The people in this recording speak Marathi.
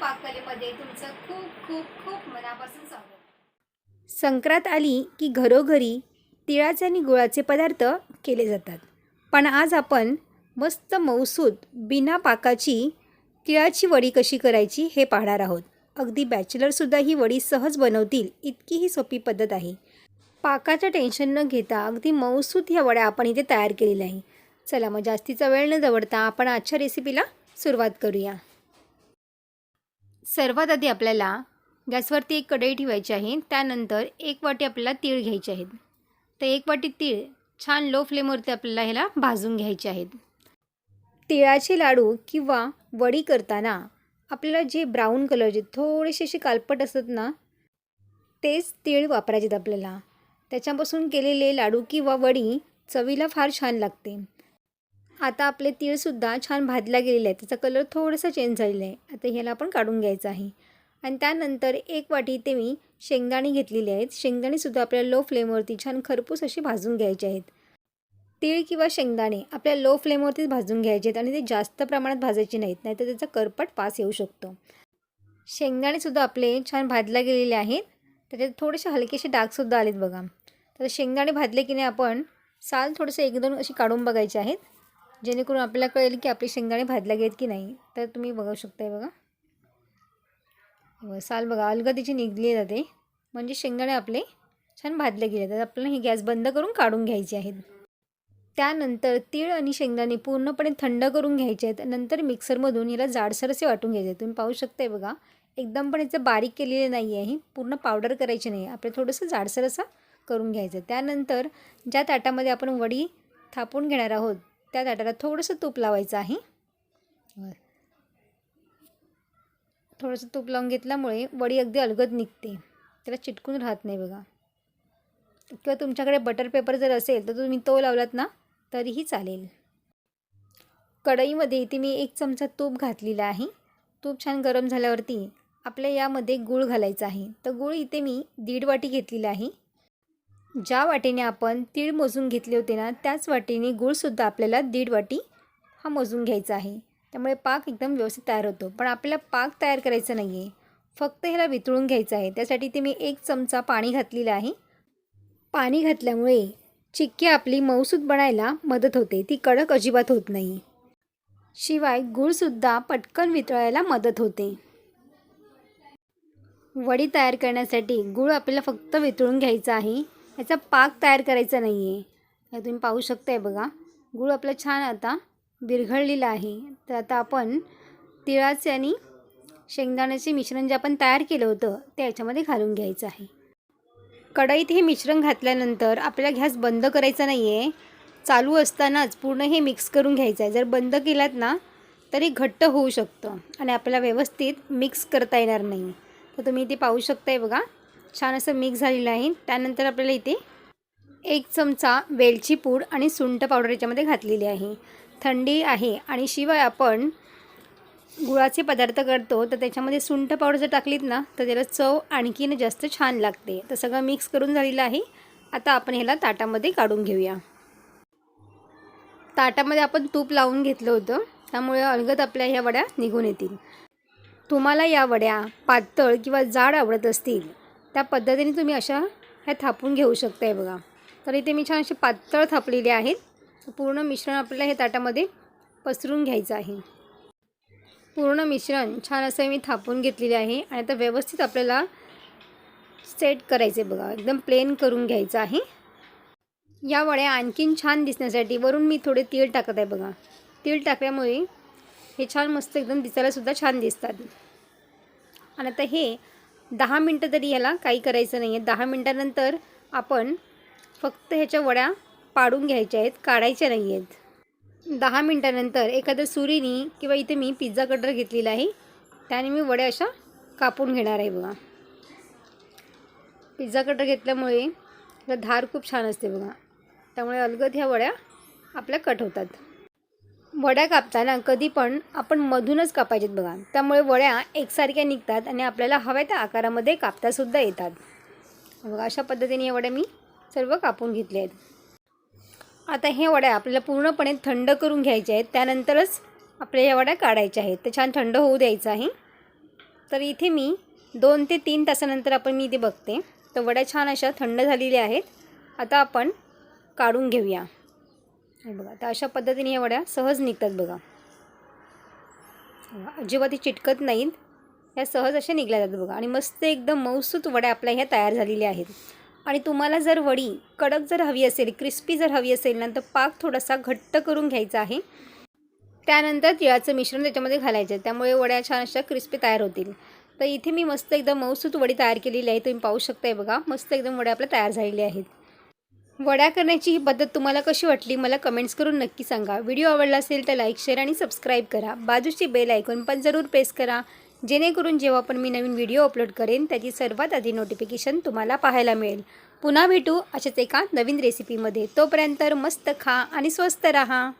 पाककलेमध्ये तुमचं खूप खूप खूप मनापासून स्वागत. संक्रांत आली की घरोघरी तिळाचे आणि गुळाचे पदार्थ केले जातात. पण आज आपण मस्त मौसूद बिना पाकाची तिळाची वडी कशी करायची हे पाहणार आहोत. अगदी बॅचलरसुद्धा ही वडी सहज बनवतील इतकी ही सोपी पद्धत आहे. पाकाचं टेन्शन न घेता अगदी मौसूद ह्या वड्या आपण इथे तयार केलेल्या आहे. चला मग जास्तीचा वेळ न दवडता आपण आजच्या रेसिपीला सुरुवात करूया. सर्वात आधी आपल्याला गॅसवरती एक कढई ठेवायची आहे. त्यानंतर एक वाटी आपल्याला तीळ घ्यायचे आहेत. तर एक वाटी तीळ छान लो फ्लेमवरती आपल्याला ह्याला भाजून घ्यायचे आहेत. तिळाचे लाडू किंवा वडी करताना आपल्याला जे ब्राऊन कलरचे थोडेसे असे कालपट असतात ना तेच तीळ वापरायचे आहेत आपल्याला. त्याच्यापासून केलेले लाडू किंवा वडी चवीला फार छान लागते. आता आपले तीळसुद्धा छान भाजला गेलेले आहेत. त्याचा कलर थोडासा चेंज झालेला आहे. आता ह्याला आपण काढून घ्यायचं आहे. आणि त्यानंतर एक वाटी इथे मी शेंगदाणे घेतलेले आहेत. शेंगदाणेसुद्धा आपल्याला लो फ्लेमवरती छान खरपूस असे भाजून घ्यायचे आहेत. तीळ किंवा शेंगदाणे आपल्या लो फ्लेमवरतीच भाजून घ्यायचे आहेत आणि ते जास्त प्रमाणात भाजायचे नाहीत नाहीतर त्याचा करपट पास येऊ शकतो. शेंगदाणेसुद्धा आपले छान भाजला गेलेले आहेत. त्याच्यात थोडेसे हलकेसे डागसुद्धा आलेत बघा. तर शेंगदाणे भाजले की नाही आपण साल थोडंसं एक दोन अशी काढून बघायचे आहेत. जेणेकरून आपल्याला कळेल की आपले शेंगदाणे भाजल्या गेलेत की नाही. तर तुम्ही बघू शकताय बघा. साल बघा अलगदीची निघली जाते म्हणजे शेंगदाणे आपले छान भाजले गेले तर आपल्याला ही गॅस बंद करून काढून घ्यायची आहेत. त्यानंतर तीळ आणि शेंगदाणे पूर्णपणे थंड करून घ्यायचे आहेत. नंतर मिक्सरमधून याला जाडसर असे वाटून घ्यायचे तुम्ही पाहू शकताय बघा. एकदम पण याचं बारीक केलेलं नाही आहे. पूर्ण पावडर करायची नाही आपलं थोडंसं जाडसर असं करून घ्यायचं त्यानंतर ज्या ताटामध्ये आपण वडी थापून घेणार आहोत त्या ताटाला थोडंसं तूप लावायचं आहे. थोडंसं तूप लावून घेतल्यामुळे वडी अगदी अलगद निघते. त्याला चिटकून राहत नाही बघा. किंवा तुमच्याकडे बटर पेपर जर असेल तर तुम्ही तो लावलात ना तरीही चालेल. कढईमध्ये इथे मी एक चमचा तूप घातलेला आहे. तूप छान गरम झाल्यावरती आपल्या यामध्ये गूळ घालायचा आहे. तर गूळ इथे मी दीड वाटी घेतलेला आहे. ज्या वाटीने आपण तीळ मोजून घेतले होते ना त्याच वाटीने गूळसुद्धा आपल्याला दीड वाटी हा मोजून घ्यायचा आहे. त्यामुळे पाक एकदम व्यवस्थित तयार होतो. पण आपल्याला पाक तयार करायचा नाही आहे फक्त ह्याला वितळून घ्यायचं आहे. त्यासाठी ते मी एक चमचा पाणी घातलेलं आहे. पाणी घातल्यामुळे चिक्की आपली मऊसूद बनायला मदत होते. ती कडक अजिबात होत नाही. शिवाय गूळसुद्धा पटकन वितळायला मदत होते. वडी तयार करण्यासाठी गूळ आपल्याला फक्त वितळून घ्यायचा आहे. याचा पाक तयार करायचा नाही आहे हे तुम्ही पाहू शकताय बघा. गूळ आपला छान आता विरघळलेला आहे. तर आता आपण तिळाचे आणि शेंगदाण्याचे मिश्रण जे आपण तयार केलं होतं ते याच्यामध्ये घालून घ्यायचं आहे. कढईत हे मिश्रण घातल्यानंतर आपल्याला गॅस बंद करायचा नाही आहे चालू असतानाच पूर्ण हे मिक्स करून घ्यायचं आहे. जर बंद केलात ना तरी घट्ट होऊ शकतं आणि आपल्याला व्यवस्थित मिक्स करता येणार नाही. तर तुम्ही इथे पाहू शकताय बघा. छान असं मिक्स झालेलं आहे. त्यानंतर आपल्याला इथे एक चमचा वेलची पूड आणि सुंठ पावडर याच्यामध्ये घातलेली आहे. थंडी आहे आणि शिवाय आपण गुळाचे पदार्थ करतो तर त्याच्यामध्ये सुंठ पावडर जर टाकलीत ना तर त्याला चव आणखीन जास्त छान लागते. तर सगळं मिक्स करून झालेलं आहे. आता आपण ह्याला ताटामध्ये काढून घेऊया. ताटामध्ये आपण तूप लावून घेतलं होतं. त्यामुळे अलगद आपल्या ह्या वड्या निघून येतील. तुम्हाला या वड्या पातळ किंवा जाड आवडत असतील त्या पद्धतीने तुम्ही अशा ह्या थापून घेऊ शकताय बघा. तर इथे मी छान असे पातळ थापलेले आहेत. पूर्ण मिश्रण आपल्याला हे ताटामध्ये पसरून घ्यायचं आहे. पूर्ण मिश्रण छान असं मी थापून घेतलेले आहे आणि आता व्यवस्थित आपल्याला सेट करायचे बघा. एकदम प्लेन करून घ्यायचं आहे. या वड्या आणखीन छान दिसण्यासाठी वरून मी थोडे तीळ टाकत आहे बघा. तीळ टाकल्यामुळे हे छान मस्त एकदम दिसायलासुद्धा छान दिसतात. आणि आता हे दहा मिनटं तरी ह्याला काही करायचं नाही आहे दहा मिनटानंतर आपण फक्त ह्याच्या वड्या पाडून घ्यायच्या आहेत काढायच्या नाही आहेत दहा मिनटानंतर एखाद्या सुरीनी किंवा इथे मी पिझ्झा कटर घेतलेला आहे त्याने मी वड्या अशा कापून घेणार आहे बघा. पिझ्झा कटर घेतल्यामुळे त्याला धार खूप छान असते बघा. त्यामुळे अलगद ह्या वड्या आपल्या कट होतात. वड्या कापताना कधी पण आपण मधूनच कापायचेत बघा. त्यामुळे वड्या एकसारख्या निघतात आणि आपल्याला हव्या त्या आकारामध्ये कापतासुद्धा येतात. बघा अशा पद्धतीने या वड्या मी सर्व कापून घेतल्या आहेत. आता हे वड्या आपल्याला पूर्णपणे थंड करून घ्यायच्या आहेत. त्यानंतरच आपल्या या वड्या काढायच्या आहेत. तर छान थंड होऊ द्यायचं आहे. तर इथे मी दोन ते तीन तासानंतर आपण मी इथे बघते. तर वड्या छान अशा थंड झालेल्या आहेत. आता आपण काढून घेऊया. हे बघा तर अशा पद्धतीने ह्या वड्या सहज निघतात बघा. अजिबात चिटकत नाहीत. ह्या सहज अशा निघल्या जातात बघा. आणि मस्त एकदम मऊसूत वड्या आपल्या ह्या तयार झालेल्या आहेत. आणि तुम्हाला जर वडी कडक जर हवी असेल क्रिस्पी जर हवी असेल ना तर पाक थोडासा घट्ट करून घ्यायचा आहे. त्यानंतर तिळाचं मिश्रण त्याच्यामध्ये घालायचं आहे. त्यामुळे वड्या छान अशा क्रिस्पी तयार होतील. तर इथे मी मस्त एकदम मऊसूत वडी तयार केलेली आहे. तुम्ही पाहू शकताय बघा मस्त एकदम वड्या आपल्या तयार झालेल्या आहेत. वड्या करण्याची ही पद्धत तुम्हाला कशी वाटली मला कमेंट्स करून नक्की सांगा. व्हिडिओ आवडला असेल तर लाईक शेअर आणि सबस्क्राईब करा. बाजूची बेल ऐकून पण जरूर प्रेस करा. जेणेकरून जेव्हा पण मी नवीन व्हिडिओ अपलोड करेन त्याची सर्वात आधी नोटिफिकेशन तुम्हाला पाहायला मिळेल. पुन्हा भेटू अशाच एका नवीन रेसिपीमध्ये तोपर्यंत मस्त खा आणि स्वस्त रहा.